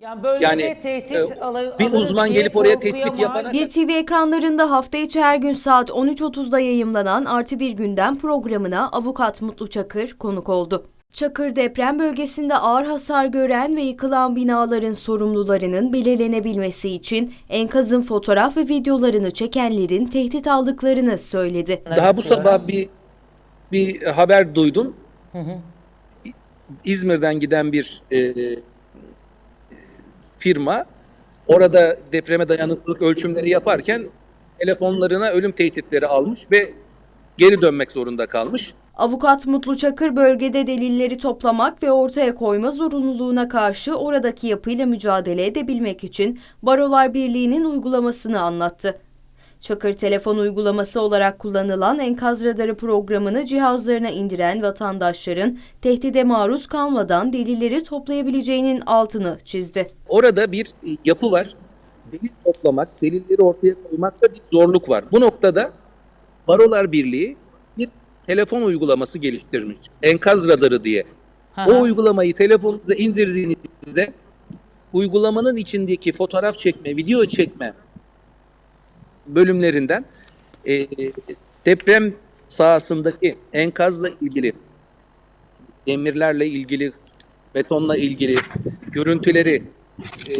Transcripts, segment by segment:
Yani bölgede Yani, tehdit e, alı- bir uzman gelip oraya tespit yapana- Bir TV ekranlarında hafta içi her gün saat 13.30'da yayımlanan Artı Bir Gündem programına avukat Mutlu Çakır konuk oldu. Çakır deprem bölgesinde ağır hasar gören ve yıkılan binaların sorumlularının belirlenebilmesi için enkazın fotoğraf ve videolarını çekenlerin tehdit aldıklarını söyledi. Daha bu sabah bir bir haber duydum. İzmir'den giden bir e, firma orada depreme dayanıklılık ölçümleri yaparken telefonlarına ölüm tehditleri almış ve geri dönmek zorunda kalmış. Avukat Mutlu Çakır bölgede delilleri toplamak ve ortaya koyma zorunluluğuna karşı oradaki yapıyla mücadele edebilmek için Barolar Birliği'nin uygulamasını anlattı. Çakır telefon uygulaması olarak kullanılan enkaz radarı programını cihazlarına indiren vatandaşların tehdide maruz kalmadan delilleri toplayabileceğinin altını çizdi. Orada bir yapı var. Delil toplamak, delilleri ortaya koymakta bir zorluk var. Bu noktada Barolar Birliği bir telefon uygulaması geliştirmiş. Enkaz radarı diye. Hı O uygulamayı telefonunuza indirdiğinizde uygulamanın içindeki fotoğraf çekme, video çekme bölümlerinden e, deprem sahasındaki enkazla ilgili demirlerle ilgili betonla ilgili görüntüleri e,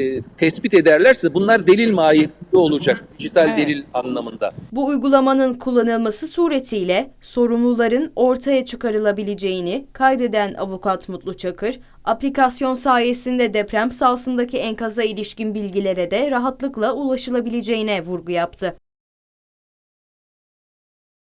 e, tespit ederlerse bunlar delil mahiyetinde olacak. Dijital Evet. delil anlamında. Bu uygulamanın kullanılması suretiyle sorumluların ortaya çıkarılabileceğini kaydeden avukat Mutlu Çakır, aplikasyon sayesinde deprem sahasındaki enkaza ilişkin bilgilere de rahatlıkla ulaşılabileceğine vurgu yaptı.